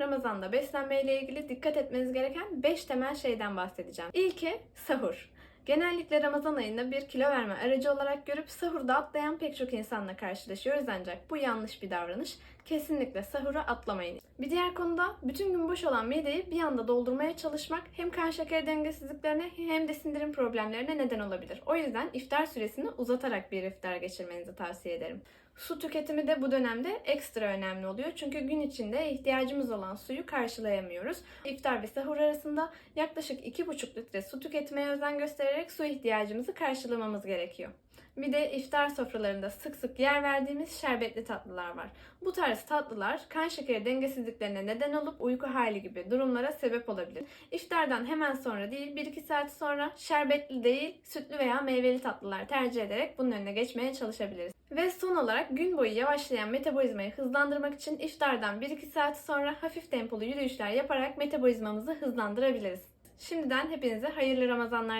Ramazan'da beslenme ile ilgili dikkat etmeniz gereken 5 temel şeyden bahsedeceğim. İlki sahur. Genellikle Ramazan ayında bir kilo verme aracı olarak görüp sahurda atlayan pek çok insanla karşılaşıyoruz ancak bu yanlış bir davranış. Kesinlikle sahura atlamayın. Bir diğer konuda bütün gün boş olan mideyi bir anda doldurmaya çalışmak hem kan şeker dengesizliklerine hem de sindirim problemlerine neden olabilir. O yüzden iftar süresini uzatarak bir iftar geçirmenizi tavsiye ederim. Su tüketimi de bu dönemde ekstra önemli oluyor. Çünkü gün içinde ihtiyacımız olan suyu karşılayamıyoruz. İftar ve sahur arasında yaklaşık 2,5 litre su tüketmeye özen göstererek su ihtiyacımızı karşılamamız gerekiyor. Bir de iftar sofralarında sık sık yer verdiğimiz şerbetli tatlılar var. Bu tarz tatlılar kan şekeri dengesizliklerine neden olup uyku hali gibi durumlara sebep olabilir. İftardan hemen sonra değil 1-2 saat sonra şerbetli değil sütlü veya meyveli tatlılar tercih ederek bunun önüne geçmeye çalışabiliriz. Ve son olarak gün boyu yavaşlayan metabolizmayı hızlandırmak için iftardan 1-2 saat sonra hafif tempolu yürüyüşler yaparak metabolizmamızı hızlandırabiliriz. Şimdiden hepinize hayırlı Ramazanlar